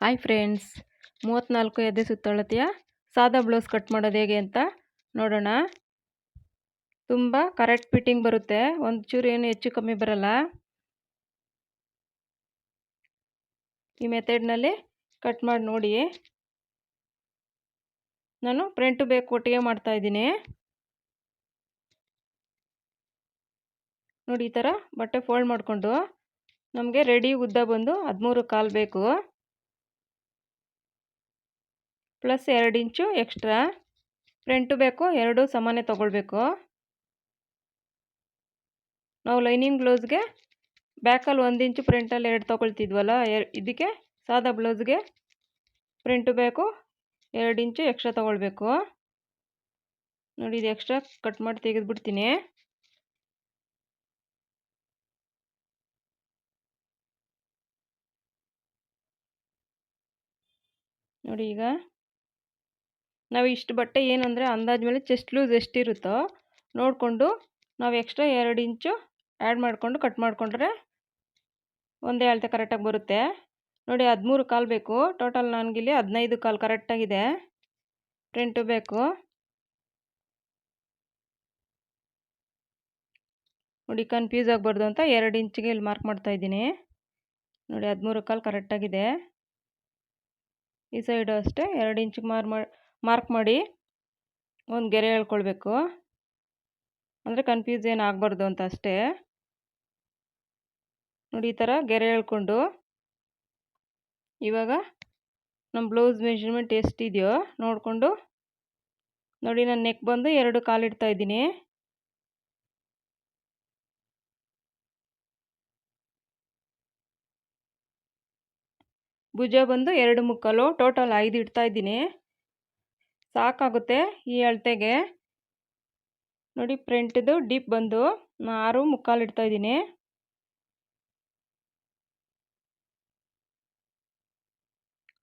Hi friends ಮೂವತ್ತ್ನಾಲ್ಕು ಎದೆ ಸುತ್ತಳತೆಯ ಸಾದಾ ಬ್ಲೌಸ್ ಕಟ್ ಮಾಡೋದು ಹೇಗೆ ಅಂತ ನೋಡೋಣ. ತುಂಬ ಕರೆಕ್ಟ್ ಫಿಟ್ಟಿಂಗ್ ಬರುತ್ತೆ, ಒಂದು ಚೂರು ಏನು ಹೆಚ್ಚು ಕಮ್ಮಿ ಬರಲ್ಲ. ಈ ಮೆಥಡ್ನಲ್ಲಿ ಕಟ್ ಮಾಡಿ ನೋಡಿ ನಾನು ಫ್ರಂಟು ಬೇಕು ಒಟ್ಟಿಗೆ ಮಾಡ್ತಾಯಿದ್ದೀನಿ ನೋಡಿ ಈ ಥರ ಬಟ್ಟೆ ಫೋಲ್ಡ್ ಮಾಡಿಕೊಂಡು ನಮಗೆ ರೆಡಿ ಉದ್ದ ಬಂದು ಹದಿಮೂರು ಕಾಲು ಬೇಕು. ಪ್ಲಸ್ ಎರಡು ಇಂಚು ಎಕ್ಸ್ಟ್ರಾ. ಫ್ರಂಟು ಬೇಕು, ಎರಡು ಸಮಾನೆ ತೊಗೊಳ್ಬೇಕು. ನಾವು ಲೈನಿಂಗ್ ಬ್ಲೌಸ್ಗೆ ಬ್ಯಾಕಲ್ಲಿ ಒಂದು ಇಂಚು, ಫ್ರಂಟಲ್ಲಿ ಎರಡು ತೊಗೊಳ್ತಿದ್ವಲ್ಲ ಇದಕ್ಕೆ ಸಾದಾ ಬ್ಲೌಸ್ಗೆ ಫ್ರಂಟು ಬೇಕು, ಎರಡು ಇಂಚು ಎಕ್ಸ್ಟ್ರಾ ತೊಗೊಳ್ಬೇಕು. ನೋಡಿ, ಇದು ಎಕ್ಸ್ಟ್ರಾ ಕಟ್ ಮಾಡಿ ತೆಗೆದುಬಿಡ್ತೀನಿ. ನೋಡಿ ಈಗ ನಾವು ಇಷ್ಟು ಬಟ್ಟೆ ಏನಂದರೆ ಅಂದಾಜು ಮೇಲೆ ಚೆಸ್ಟ್ ಲೂಸ್ ಎಷ್ಟಿರುತ್ತೋ ನೋಡಿಕೊಂಡು ನಾವು ಎಕ್ಸ್ಟ್ರಾ ಎರಡು ಇಂಚು ಆ್ಯಡ್ ಮಾಡಿಕೊಂಡು ಕಟ್ ಮಾಡಿಕೊಂಡ್ರೆ ಒಂದೇ ಅಳತೆ ಕರೆಕ್ಟಾಗಿ ಬರುತ್ತೆ. ನೋಡಿ ಹದಿಮೂರು ಕಾಲು ಬೇಕು. ಟೋಟಲ್ ನನಗಿಲ್ಲಿ ಹದಿನೈದು ಕಾಲು ಕರೆಕ್ಟಾಗಿದೆ ಪ್ರಿಂಟು ಬೇಕು. ನೋಡಿ ಕನ್ಫ್ಯೂಸ್ ಆಗಬಾರ್ದು ಅಂತ ಎರಡು ಇಂಚಿಗೆ ಇಲ್ಲಿ ಮಾರ್ಕ್ ಮಾಡ್ತಾ ಇದ್ದೀನಿ. ನೋಡಿ ಹದಿಮೂರು ಕಾಲು ಕರೆಕ್ಟಾಗಿದೆ ಈ ಸೈಡು ಅಷ್ಟೇ ಎರಡು ಇಂಚಿಗೆ ಮಾರ್ ಮಾರ್ಕ್ ಮಾಡಿ ಒಂದು ಗೆರೆ ಹೇಳ್ಕೊಳ್ಬೇಕು. ಅಂದರೆ ಕನ್ಫ್ಯೂಸ್ ಏನು ಆಗಬಾರ್ದು ಅಂತ ಅಷ್ಟೇ. ನೋಡಿ ಈ ಥರ ಗೆರೆ ಹೇಳ್ಕೊಂಡು ಇವಾಗ ನಮ್ಮ ಬ್ಲೌಸ್ ಮೆಷರ್ಮೆಂಟ್ ಎಷ್ಟಿದೆಯೋ ನೋಡಿಕೊಂಡು ನೋಡಿ ನಾನು ನೆಕ್ ಬಂದು ಎರಡು ಕಾಲು ಇಡ್ತಾ ಇದ್ದೀನಿ. ಭುಜ ಬಂದು ಎರಡು ಮುಕ್ಕಾಲು ಟೋಟಲ್ ಐದು ಇಡ್ತಾ ಇದ್ದೀನಿ. ಸಾಕಾಗುತ್ತೆ ಈ ಅಳತೆಗೆ. ನೋಡಿ ಫ್ರಂಟ್ದು ಡೀಪ್ ಬಂದು ಆರು ಮುಕ್ಕಾಲು ಇಡ್ತಾ ಇದ್ದೀನಿ.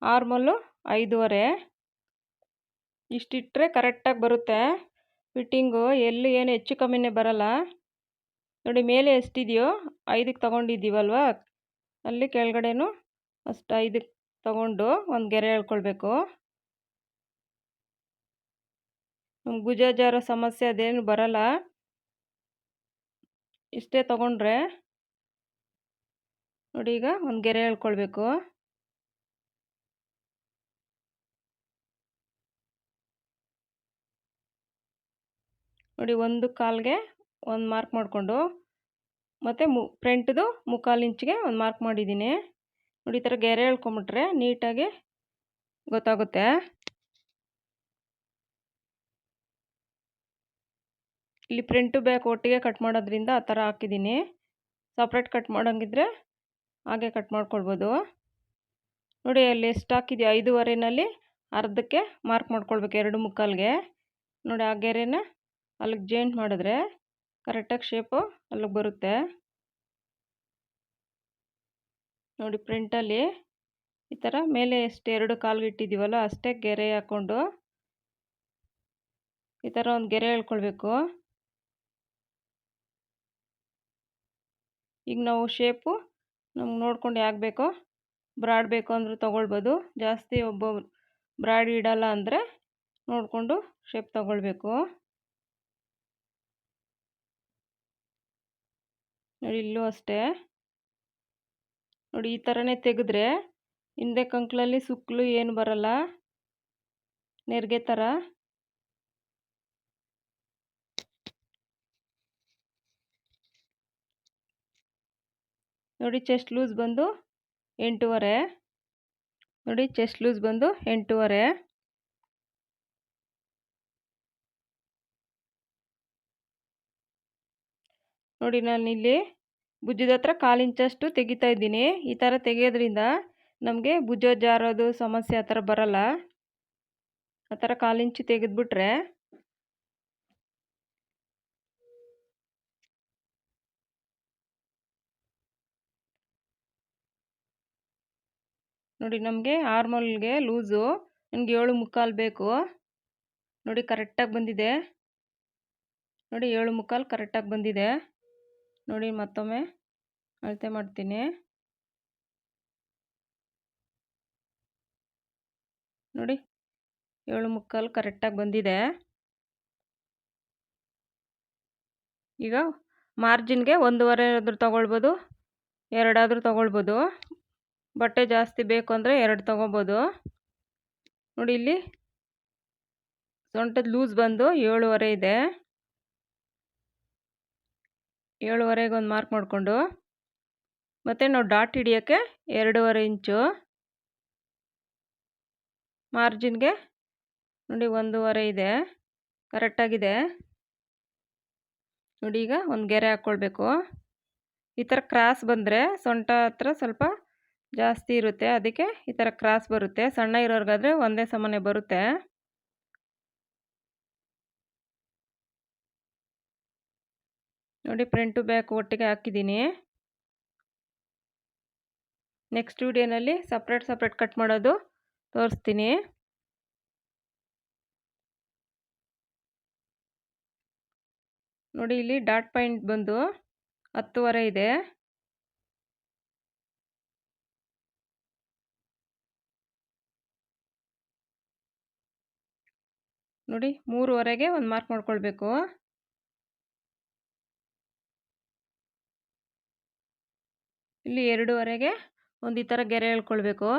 ಆರ್ಮಲ್ಲು ಐದೂವರೆ. ಇಷ್ಟಿಟ್ಟರೆ ಕರೆಕ್ಟಾಗಿ ಬರುತ್ತೆ. ಫಿಟ್ಟಿಂಗು ಎಲ್ಲಿ ಏನು ಹೆಚ್ಚು ಕಮ್ಮಿನೇ ಬರಲ್ಲ. ನೋಡಿ ಮೇಲೆ ಎಷ್ಟಿದೆಯೋ ಐದಕ್ಕೆ ತೊಗೊಂಡಿದ್ದೀವಲ್ವ? ಅಲ್ಲಿ ಕೆಳಗಡೆನೂ ಅಷ್ಟು ಐದಕ್ಕೆ ತಗೊಂಡು ಒಂದು ಗೆರೆ ಹೇಳ್ಕೊಳ್ಬೇಕು ಜಾರೋ ಸಮಸ್ಯೆ ಅದೇನು ಬರಲ್ಲ. ಇಷ್ಟೇ ತಗೊಂಡ್ರೆ ನೋಡಿ ಈಗ ಒಂದು ಗೆರೆ ಹೇಳ್ಕೊಳ್ಬೇಕು. ನೋಡಿ ಒಂದು ಕಾಲ್ಗೆ ಒಂದು ಮಾರ್ಕ್ ಮಾಡಿಕೊಂಡು ಮತ್ತು ಮು ಫ್ರಂಟ್ದು ಮುಕ್ಕಾಲು ಇಂಚಿಗೆ ಒಂದು ಮಾರ್ಕ್ ಮಾಡಿದ್ದೀನಿ. ನೋಡಿ ಈ ಥರ ಗೆರೆ ಹೇಳ್ಕೊಂಬಿಟ್ರೆ ನೀಟಾಗಿ ಗೊತ್ತಾಗುತ್ತೆ. ಇಲ್ಲಿ ಪ್ರಿಂಟು ಬ್ಯಾಕ್ ಒಟ್ಟಿಗೆ ಕಟ್ ಮಾಡೋದ್ರಿಂದ ಆ ಥರ ಹಾಕಿದ್ದೀನಿ. ಸಪ್ರೇಟ್ ಕಟ್ ಮಾಡೋಂಗಿದ್ರೆ ಹಾಗೆ ಕಟ್ ಮಾಡ್ಕೊಳ್ಬೋದು. ನೋಡಿ ಅಲ್ಲಿ ಎಷ್ಟು ಹಾಕಿದ್ಯೋ? ಐದೂವರೆನಲ್ಲಿ ಅರ್ಧಕ್ಕೆ ಮಾರ್ಕ್ ಮಾಡ್ಕೊಳ್ಬೇಕು ಎರಡು ಮುಕ್ಕಾಲ್ಗೆ. ನೋಡಿ ಆ ಗೆರೆನ ಅಲ್ಲಿಗೆ ಜಾಯಿಂಟ್ ಮಾಡಿದ್ರೆ ಕರೆಕ್ಟಾಗಿ ಶೇಪು ಅಲ್ಲಿಗೆ ಬರುತ್ತೆ. ನೋಡಿ ಪ್ರಿಂಟಲ್ಲಿ ಈ ಥರ ಮೇಲೆ ಎಷ್ಟು ಎರಡು ಕಾಲ್ಗೆ ಇಟ್ಟಿದ್ದೀವಲ್ಲ ಅಷ್ಟೇ ಗೆರೆ ಹಾಕ್ಕೊಂಡು ಈ ಥರ ಒಂದು ಗೆರೆ ಹೇಳ್ಕೊಳ್ಬೇಕು. ಈಗ ನಾವು ಶೇಪು ನಮ್ಗೆ ನೋಡ್ಕೊಂಡು ಯಾಕೆ ಬೇಕೋ ಬ್ರಾಡ್ ಬೇಕು ಅಂದರೂ ತೊಗೊಳ್ಬೋದು. ಜಾಸ್ತಿ ಒಬ್ಬ ಬ್ರಾಡ್ ಇಡಲ್ಲ ಅಂದರೆ ನೋಡಿಕೊಂಡು ಶೇಪ್ ತೊಗೊಳ್ಬೇಕು. ನೋಡಿ ಇಲ್ಲೂ ಅಷ್ಟೇ. ನೋಡಿ ಈ ಥರನೇ ತೆಗೆದ್ರೆ ಹಿಂದೆ ಕಂಕ್ಳಲ್ಲಿ ಸುಕ್ಕಲು ಏನು ಬರಲ್ಲ. ನೆರಿಗೆ ಥರ ನೋಡಿ ಚೆಸ್ಟ್ ಲೂಸ್ ಬಂದು ಎಂಟೂವರೆ. ನೋಡಿ ಚೆಸ್ಟ್ ಲೂಸ್ ಬಂದು ಎಂಟೂವರೆ. ನೋಡಿ ನಾನು ಇಲ್ಲಿ ಭುಜದ ಹತ್ರ ಕಾಲಿಂಚಷ್ಟು ತೆಗಿತಾ ಇದ್ದೀನಿ. ಈ ಥರ ತೆಗೆಯೋದ್ರಿಂದ ನಮಗೆ ಭುಜ ಜಾರೋದು ಸಮಸ್ಯೆ ಆ ಥರ ಬರಲ್ಲ. ಆ ಥರ ಕಾಲಿಂಚು ತೆಗೆದ್ಬಿಟ್ರೆ ನೋಡಿ ನಮಗೆ ಆರ್ಮಲ್ಗೆ ಲೂಸು, ನನಗೆ ಏಳು ಮುಕ್ಕಾಲು ಬೇಕು. ನೋಡಿ ಕರೆಕ್ಟಾಗಿ ಬಂದಿದೆ. ನೋಡಿ ಏಳು ಮುಕ್ಕಾಲು ಕರೆಕ್ಟಾಗಿ ಬಂದಿದೆ. ನೋಡಿ ಮತ್ತೊಮ್ಮೆ ಅಳತೆ ಮಾಡ್ತೀನಿ. ನೋಡಿ ಏಳು ಮುಕ್ಕಾಲು ಕರೆಕ್ಟಾಗಿ ಬಂದಿದೆ. ಈಗ ಮಾರ್ಜಿನ್ಗೆ ಒಂದೂವರೆ ಆದರೂ ತೊಗೊಳ್ಬೋದು, ಎರಡಾದರೂ ತೊಗೊಳ್ಬೋದು. ಬಟ್ಟೆ ಜಾಸ್ತಿ ಬೇಕು ಅಂದರೆ ಎರಡು ತೊಗೋಬೋದು. ನೋಡಿ ಇಲ್ಲಿ ಸೊಂಟದ ಲೂಸ್ ಬಂದು ಏಳುವರೆ ಇದೆ. ಏಳುವರೆಗೆ ಒಂದು ಮಾರ್ಕ್ ಮಾಡಿಕೊಂಡು. ಮತ್ತು ನಾವು ಡಾಟ್ ಹಿಡಿಯೋಕ್ಕೆ ಎರಡೂವರೆ ಇಂಚು. ಮಾರ್ಜಿನ್ಗೆ ನೋಡಿ ಒಂದೂವರೆ ಇದೆ. ಕರೆಕ್ಟಾಗಿದೆ ನೋಡಿ ಈಗ ಒಂದು ಗೆರೆ ಹಾಕ್ಕೊಳ್ಬೇಕು ಈ ಥರ ಕ್ರಾಸ್ ಬಂದರೆ ಸೊಂಟ ಹತ್ರ ಸ್ವಲ್ಪ ಜಾಸ್ತಿ ಇರುತ್ತೆ. ಅದಕ್ಕೆ ಈ ಥರ ಕ್ರಾಸ್ ಬರುತ್ತೆ. ಸಣ್ಣ ಇರೋರ್ಗಾದರೆ ಒಂದೇ ಸಮಾನೆ ಬರುತ್ತೆ. ನೋಡಿ ಫ್ರಂಟು ಬ್ಯಾಕ್ ಒಟ್ಟಿಗೆ ಹಾಕಿದ್ದೀನಿ. ನೆಕ್ಸ್ಟ್ ವಿಡಿಯೋನಲ್ಲಿ ಸಪ್ರೇಟ್ ಸಪ್ರೇಟ್ ಕಟ್ ಮಾಡೋದು ತೋರಿಸ್ತೀನಿ. ನೋಡಿ, ಇಲ್ಲಿ ಡಾಟ್ ಪಾಯಿಂಟ್ ಬಂದು ಹತ್ತುವರೆ ಇದೆ. ನೋಡಿ ಮೂರುವರೆಗೆ ಒಂದು ಮಾರ್ಕ್ ಮಾಡ್ಕೊಳ್ಬೇಕು. ಇಲ್ಲಿ ಎರಡೂವರೆಗೆ ಒಂದು ಈ ಥರ ಗೆರೆ ಹೇಳ್ಕೊಳ್ಬೇಕು.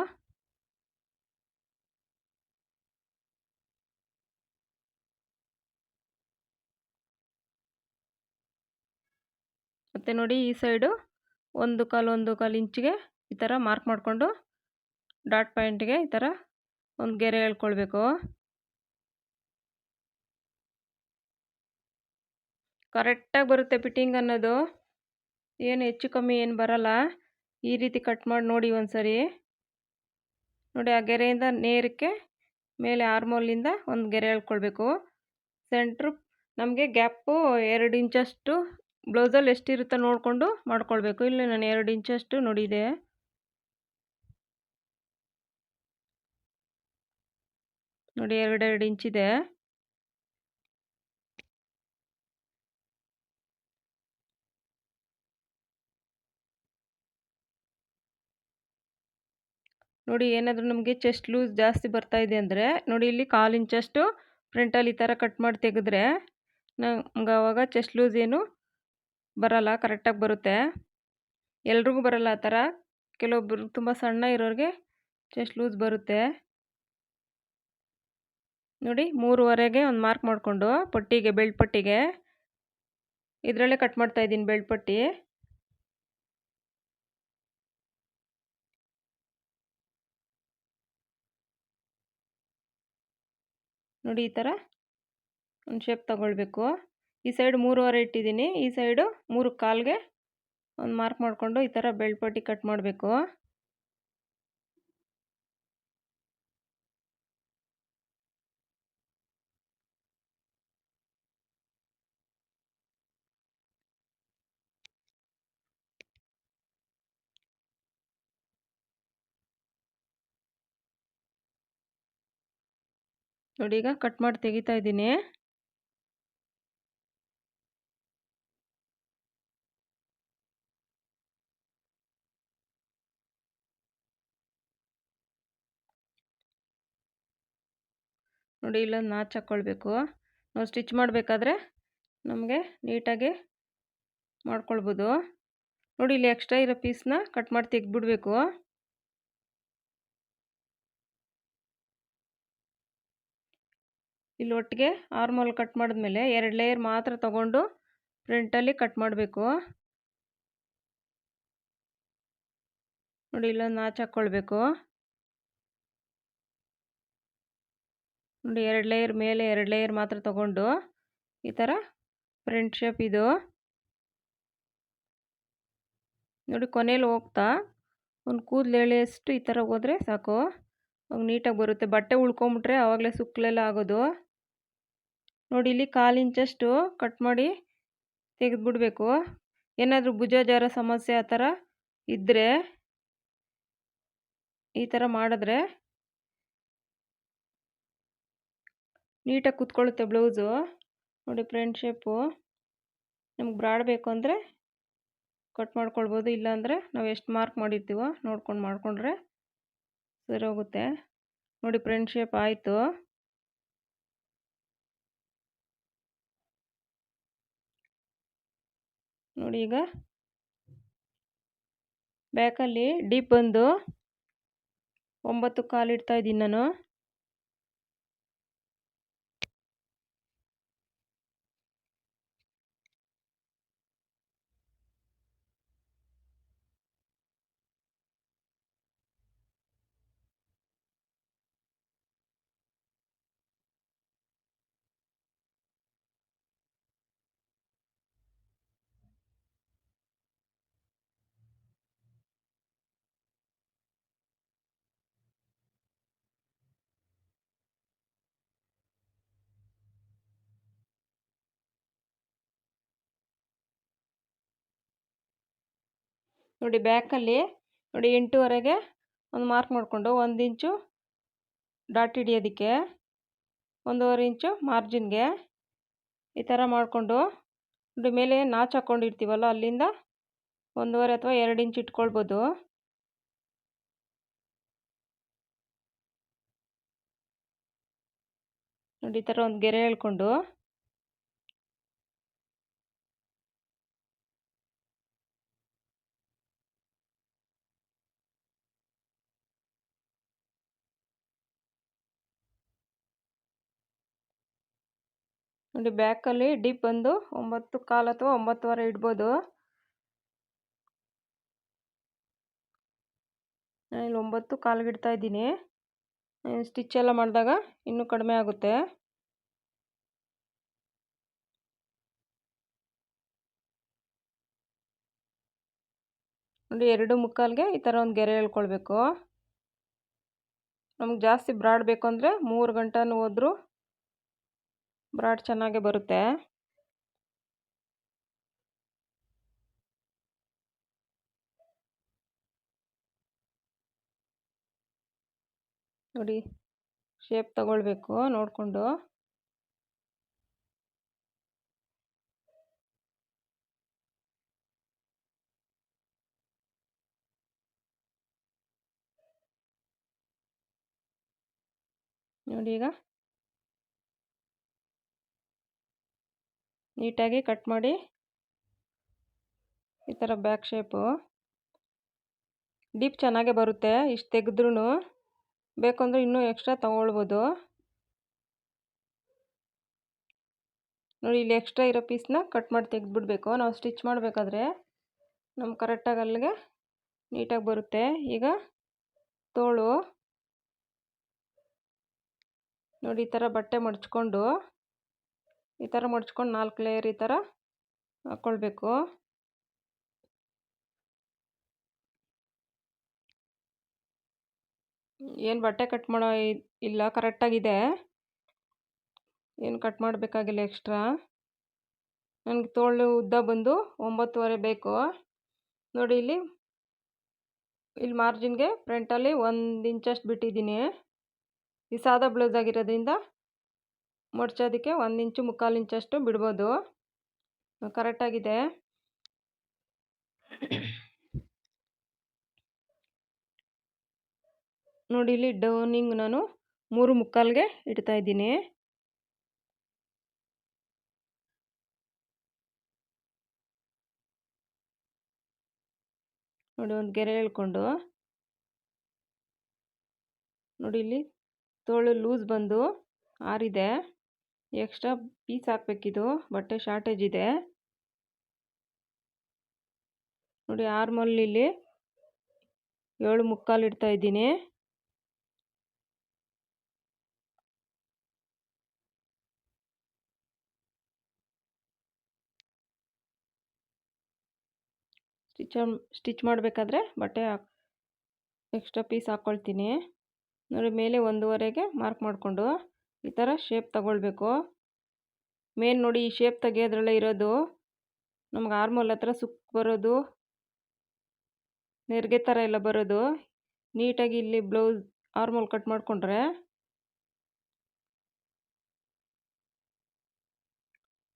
ಮತ್ತು ನೋಡಿ ಈ ಸೈಡು ಒಂದು ಕಾಲು ಒಂದು ಕಾಲು ಇಂಚಿಗೆ ಈ ಥರ ಮಾರ್ಕ್ ಮಾಡಿಕೊಂಡು ಡಾಟ್ ಪಾಯಿಂಟ್ಗೆ ಈ ಥರ ಒಂದು ಗೆರೆ ಹೇಳ್ಕೊಳ್ಬೇಕು. ಕರೆಕ್ಟಾಗಿ ಬರುತ್ತೆ ಫಿಟ್ಟಿಂಗ್ ಅನ್ನೋದು. ಏನು ಹೆಚ್ಚು ಕಮ್ಮಿ ಏನು ಬರಲ್ಲ. ಈ ರೀತಿ ಕಟ್ ಮಾಡಿ ನೋಡಿ ಒಂದು ಸರಿ ನೋಡಿ ಆ ಗೆರೆಯಿಂದ ನೇರಕ್ಕೆ ಮೇಲೆ ಆರ್ಮೋಲಿಂದ ಒಂದು ಗೆರೆ ಹೇಳ್ಕೊಳ್ಬೇಕು ಸೆಂಟ್ರು ನಮಗೆ ಗ್ಯಾಪು ಎರಡು ಇಂಚಷ್ಟು, ಬ್ಲೌಸಲ್ಲಿ ಎಷ್ಟಿರುತ್ತೋ ನೋಡಿಕೊಂಡು ಮಾಡ್ಕೊಳ್ಬೇಕು. ಇಲ್ಲಿ ನಾನು ಎರಡು ಇಂಚಷ್ಟು ನೋಡಿದೆ. ನೋಡಿ ಎರಡೆರಡು ಇಂಚಿದೆ. ನೋಡಿ ಏನಾದರೂ ನಮಗೆ ಚೆಸ್ಟ್ ಲೂಸ್ ಜಾಸ್ತಿ ಬರ್ತಾ ಇದೆ ಅಂದರೆ, ನೋಡಿ ಇಲ್ಲಿ ಕಾಲು ಇಂಚಷ್ಟು ಫ್ರಂಟಲ್ಲಿ ಈ ಥರ ಕಟ್ ಮಾಡಿ ತೆಗೆದ್ರೆ, ನಮ್ಗೆ ಅವಾಗ ಚೆಸ್ಟ್ ಲೂಸ್ ಏನು ಬರಲ್ಲ ಕರೆಕ್ಟಾಗಿ ಬರುತ್ತೆ. ಎಲ್ರಿಗೂ ಬರಲ್ಲ ಆ ಥರ ಕೆಲವೊಬ್ಬರು ತುಂಬ ಸಣ್ಣ ಇರೋರಿಗೆ ಚೆಸ್ಟ್ ಲೂಸ್ ಬರುತ್ತೆ. ನೋಡಿ ಮೂರುವರೆಗೆ ಒಂದು ಮಾರ್ಕ್ ಮಾಡಿಕೊಂಡು, ಪಟ್ಟಿಗೆ ಬೆಳ್ಪಟ್ಟಿಗೆ ಪಟ್ಟಿಗೆ. ಇದರಲ್ಲೇ ಕಟ್ ಮಾಡ್ತಾ ಇದ್ದೀನಿ ನೋಡಿ ಈ ಥರ ಒಂದು ಶೇಪ್ ತಗೊಳ್ಬೇಕು. ಈ ಸೈಡ್ ಮೂರುವರೆ ಇಟ್ಟಿದ್ದೀನಿ. ಈ ಸೈಡು ಮೂರು ಕಾಲಿಗೆ ಒಂದು ಮಾರ್ಕ್ ಮಾಡಿಕೊಂಡು ಈ ಥರ ಬೆಳ್ಪಟ್ಟಿ ಪಟ್ಟಿ ಕಟ್ ಮಾಡಬೇಕು. ನೋಡಿ ಈಗ ಕಟ್ ಮಾಡಿ ತೆಗಿತಾ ಇದ್ದೀನಿ. ನೋಡಿ ಇಲ್ಲ ನಾಚ್ ಹಾಕ್ಕೊಳ್ಬೇಕು ನಾವು ಸ್ಟಿಚ್ ಮಾಡಬೇಕಾದ್ರೆ ನಮಗೆ ನೀಟಾಗಿ ಮಾಡ್ಕೊಳ್ಬೋದು. ನೋಡಿ ಇಲ್ಲಿ ಎಕ್ಸ್ಟ್ರಾ ಇರೋ ಪೀಸ್ನ ಕಟ್ ಮಾಡಿ ತೆಗೆದ್ಬಿಡ್ಬೇಕು. ಇಲ್ಲಿ ಒಟ್ಟಿಗೆ ಆರ್ಮೋಲ್ ಕಟ್ ಮಾಡಿದ್ಮೇಲೆ ಎರಡು ಲೇಯರ್ ಮಾತ್ರ ತಗೊಂಡು ಫ್ರಂಟಲ್ಲಿ ಕಟ್ ಮಾಡಬೇಕು. ನೋಡಿ ಇಲ್ಲೊಂದು ನಾಚ್ ಹಾಕ್ಕೊಳ್ಬೇಕು. ನೋಡಿ ಎರಡು ಲೇಯರ್ ಮೇಲೆ ಎರಡು ಲೇಯರ್ ಮಾತ್ರ ತಗೊಂಡು ಈ ಥರ ಫ್ರಂಟ್ ಶೇಪ್ ಇದು. ನೋಡಿ ಕೊನೆಯಲ್ಲಿ ಹೋಗ್ತಾ ಒಂದು ಕೂದಲು ಎಳೆಯಷ್ಟು ಈ ಥರ ಹೋದರೆ ಸಾಕು. ಅವಾಗ ನೀಟಾಗಿ ಬರುತ್ತೆ. ಬಟ್ಟೆ ಉಳ್ಕೊಂಬಿಟ್ರೆ ಆವಾಗಲೇ ಸುಕ್ಕಲೆಲ್ಲ ಆಗೋದು. ನೋಡಿ ಇಲ್ಲಿ ಕಾಲು ಇಂಚಷ್ಟು ಕಟ್ ಮಾಡಿ ತೆಗೆದುಬಿಡ್ಬೇಕು. ಏನಾದರೂ ಭುಜ ಜಾರ ಸಮಸ್ಯೆ ಆ ಥರ ಇದ್ದರೆ ಈ ಥರ ಮಾಡಿದ್ರೆ ನೀಟಾಗಿ ಕುತ್ಕೊಳ್ಳುತ್ತೆ ಬ್ಲೌಸು. ನೋಡಿ ಫ್ರೆಂಡ್ ಶೇಪು. ನಮ್ಗೆ ಬ್ರಾಡ್ ಬೇಕು ಅಂದರೆ ಕಟ್ ಮಾಡ್ಕೊಳ್ಬೋದು ಇಲ್ಲಾಂದರೆ ನಾವು ಎಷ್ಟು ಮಾರ್ಕ್ ಮಾಡಿರ್ತೀವೋ ನೋಡ್ಕೊಂಡು ಮಾಡಿಕೊಂಡ್ರೆ ಸರಿ ಹೋಗುತ್ತೆ. ನೋಡಿ ಫ್ರೆಂಡ್ ಶೇಪ್ ಆಯಿತು. ನೋಡಿ ಈಗ. ಬ್ಯಾಕಲ್ಲಿ ಡೀಪ್ ಬಂದು ಒಂಬತ್ತು ಕಾಲು ಇಡ್ತಾ ಇದ್ದೀನಿ ನಾನು. ನೋಡಿ ಬ್ಯಾಕಲ್ಲಿ ನೋಡಿ ಎಂಟೂವರೆಗೆ ಒಂದು ಮಾರ್ಕ್ ಮಾಡಿಕೊಂಡು ಒಂದು ಇಂಚು ಡಾಟ್ ಹಿಡಿಯೋದಕ್ಕೆ ಒಂದೂವರೆ ಇಂಚು ಮಾರ್ಜಿನ್ಗೆ ಈ ಥರ ಮಾಡಿಕೊಂಡು ನೋಡಿ ಮೇಲೆ ನಾಚು ಹಾಕ್ಕೊಂಡಿರ್ತೀವಲ್ಲ ಅಲ್ಲಿಂದ ಒಂದೂವರೆ ಅಥವಾ ಎರಡು ಇಂಚ್ ಇಟ್ಕೊಳ್ಬೋದು. ನೋಡಿ ಈ ಥರ ಒಂದು ಗೆರೆ ಹೇಳ್ಕೊಂಡು ನೋಡಿ ಬ್ಯಾಕಲ್ಲಿ ಡಿಪ್ ಬಂದು ಒಂಬತ್ತು ಕಾಲು ಅಥವಾ ಒಂಬತ್ತುವರೆ ಇಡ್ಬೋದು. ಇಲ್ಲಿ ಒಂಬತ್ತು ಕಾಲಿಗೆ ಇಡ್ತಾ ಇದ್ದೀನಿ. ಸ್ಟಿಚ್ ಎಲ್ಲ ಮಾಡಿದಾಗ ಇನ್ನೂ ಕಡಿಮೆ ಆಗುತ್ತೆ. ನೋಡಿ ಎರಡು ಮುಕ್ಕಾಲ್ಗೆ ಈ ಥರ ಒಂದು ಗೆರೆ ಹೇಳ್ಕೊಳ್ಬೇಕು. ನಮ್ಗೆ ಜಾಸ್ತಿ ಬ್ರಾಡ್ ಬೇಕು ಅಂದರೆ ಮೂರು ಗಂಟೆನೂ ಹೋದ್ರೂ ಬ್ರಾಡ್ ಚೆನ್ನಾಗೇ ಬರುತ್ತೆ. ನೋಡಿ ಶೇಪ್ ತಗೊಳ್ಬೇಕು ನೋಡಿಕೊಂಡು. ನೋಡಿ ಈಗ. ನೀಟಾಗಿ ಕಟ್ ಮಾಡಿ. ಈ ಥರ ಬ್ಯಾಕ್ ಶೇಪು ಡೀಪ್ ಚೆನ್ನಾಗೇ ಬರುತ್ತೆ, ಇಷ್ಟು ತೆಗೆದ್ರೂ ಬೇಕು ಅಂದರೆ ಇನ್ನೂ ಎಕ್ಸ್ಟ್ರಾ ತಗೊಳ್ಬೋದು. ನೋಡಿ, ಇಲ್ಲಿ ಎಕ್ಸ್ಟ್ರಾ ಇರೋ ಪೀಸ್ನ ಕಟ್ ಮಾಡಿ ತೆಗೆದ್ಬಿಡ್ಬೇಕು. ನಾವು ಸ್ಟಿಚ್ ಮಾಡಬೇಕಾದ್ರೆ ನಮ್ಮ ಕರೆಕ್ಟಾಗಿ ಅಲ್ಲಿಗೆ ನೀಟಾಗಿ ಬರುತ್ತೆ. ಈಗ ತೋಳು. ನೋಡಿ, ಈ ಥರ ಬಟ್ಟೆ ಮಡ್ಚ್ಕೊಂಡು. ಈ ಥರ ಮಡ್ಚ್ಕೊಂಡು ನಾಲ್ಕು ಲೇಯರ್ ಈ ಥರ ಹಾಕ್ಕೊಳ್ಬೇಕು ಏನು ಬಟ್ಟೆ ಕಟ್ ಮಾಡೋ ಇಲ್ಲ ಕರೆಕ್ಟಾಗಿದೆ ಏನು ಕಟ್ ಮಾಡಬೇಕಾಗಿಲ್ಲ ಎಕ್ಸ್ಟ್ರಾ ನನಗೆ ತೋಳು ಉದ್ದ ಬಂದು ಒಂಬತ್ತುವರೆ ಬೇಕು. ನೋಡಿ ಇಲ್ಲಿ ಇಲ್ಲಿ ಮಾರ್ಜಿನ್ಗೆ ಫ್ರಂಟಲ್ಲಿ ಒಂದು ಇಂಚಷ್ಟು ಬಿಟ್ಟಿದ್ದೀನಿ. ಈ ಸಾದಾ ಬ್ಲೌಸ್ ಆಗಿರೋದ್ರಿಂದ ಮಡ್ಚೋದಕ್ಕೆ ಒಂದು ಇಂಚು ಮುಕ್ಕಾಲು ಇಂಚಷ್ಟು ಬಿಡ್ಬೋದು. ಕರೆಕ್ಟಾಗಿದೆ ನೋಡಿ, ಇಲ್ಲಿ ಡೌನಿಂಗ್ ನಾನು ಮೂರು ಮುಕ್ಕಾಲ್ಗೆ ಇಡ್ತಾ ಇದ್ದೀನಿ. ನೋಡಿ, ಒಂದು ಗೆರೆ ಹೇಳ್ಕೊಂಡು. ನೋಡಿ, ಇಲ್ಲಿ ತೋಳು ಲೂಸ್ ಬಂದು ಆರಿದೆ. ಎಕ್ಸ್ಟ್ರಾ ಪೀಸ್ ಹಾಕ್ಬೇಕಿದು, ಬಟ್ಟೆ ಶಾರ್ಟೇಜ್ ಇದೆ. ನೋಡಿ ಆರ್ಮಲ್ಲಿ ಇಲ್ಲಿ ಏಳು ಮುಕ್ಕಾಲು ಇಡ್ತಾ ಇದ್ದೀನಿ. ಸ್ಟಿಚ್ ಸ್ಟಿಚ್ ಮಾಡಬೇಕಾದ್ರೆ ಬಟ್ಟೆ ಎಕ್ಸ್ಟ್ರಾ ಪೀಸ್ ಹಾಕ್ಕೊಳ್ತೀನಿ ನೋಡಿ, ಮೇಲೆ ಒಂದೂವರೆಗೆ ಮಾರ್ಕ್ ಮಾಡಿಕೊಂಡು. ಈ ಥರ ಶೇಪ್ ತಗೊಳ್ಬೇಕು. ಮೇನ್ ನೋಡಿ ಈ ಶೇಪ್ ತೆಗೆಯೋದ್ರಲ್ಲ ಇರೋದು, ನಮ್ಗೆ ಆರ್ಮೋಲ್ ಹತ್ರ ಸುಕ್ ಬರೋದು, ನೆರಿಗೆ ಥರ ಎಲ್ಲ ಬರೋದು. ನೀಟಾಗಿ ಇಲ್ಲಿ ಬ್ಲೌಸ್ ಆರ್ಮೋಲ್ ಕಟ್ ಮಾಡಿಕೊಂಡ್ರೆ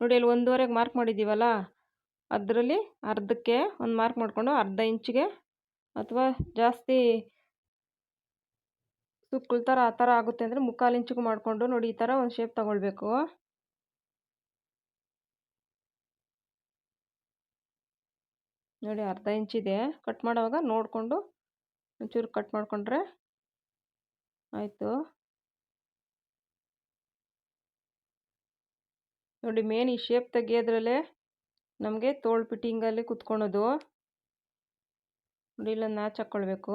ನೋಡಿ ಅಲ್ಲಿ ಒಂದೂವರೆಗೆ ಮಾರ್ಕ್ ಮಾಡಿದ್ದೀವಲ್ಲ, ಅದರಲ್ಲಿ ಅರ್ಧಕ್ಕೆ ಒಂದು ಮಾರ್ಕ್ ಮಾಡಿಕೊಂಡು ಅರ್ಧ ಇಂಚಿಗೆ ಅಥವಾ ಜಾಸ್ತಿ ಸುಕ್ಕುಳ ಥರ ಆ ಥರ ಆಗುತ್ತೆ ಅಂದರೆ ಮುಕ್ಕಾಲು ಇಂಚಿಗೆ ಮಾಡಿಕೊಂಡು ನೋಡಿ ಈ ಥರ ಒಂದು ಶೇಪ್ ತಗೊಳ್ಬೇಕು. ನೋಡಿ ಅರ್ಧ ಇಂಚಿದೆ ಕಟ್ ಮಾಡೋವಾಗ ನೋಡಿಕೊಂಡು ಒಂಚೂರು ಕಟ್ ಮಾಡಿಕೊಂಡ್ರೆ ಆಯಿತು. ನೋಡಿ ಮೇನ್ ಈ ಶೇಪ್ ತೆಗಿಯೋದ್ರಲ್ಲೇ ನಮಗೆ ತೋಳು ಪಿಟ್ಟಿಂಗಲ್ಲಿ ಕುತ್ಕೊಳೋದು. ನೋಡಿ ಇಲ್ಲ ನಾಚ್ ಹಾಕ್ಕೊಳ್ಬೇಕು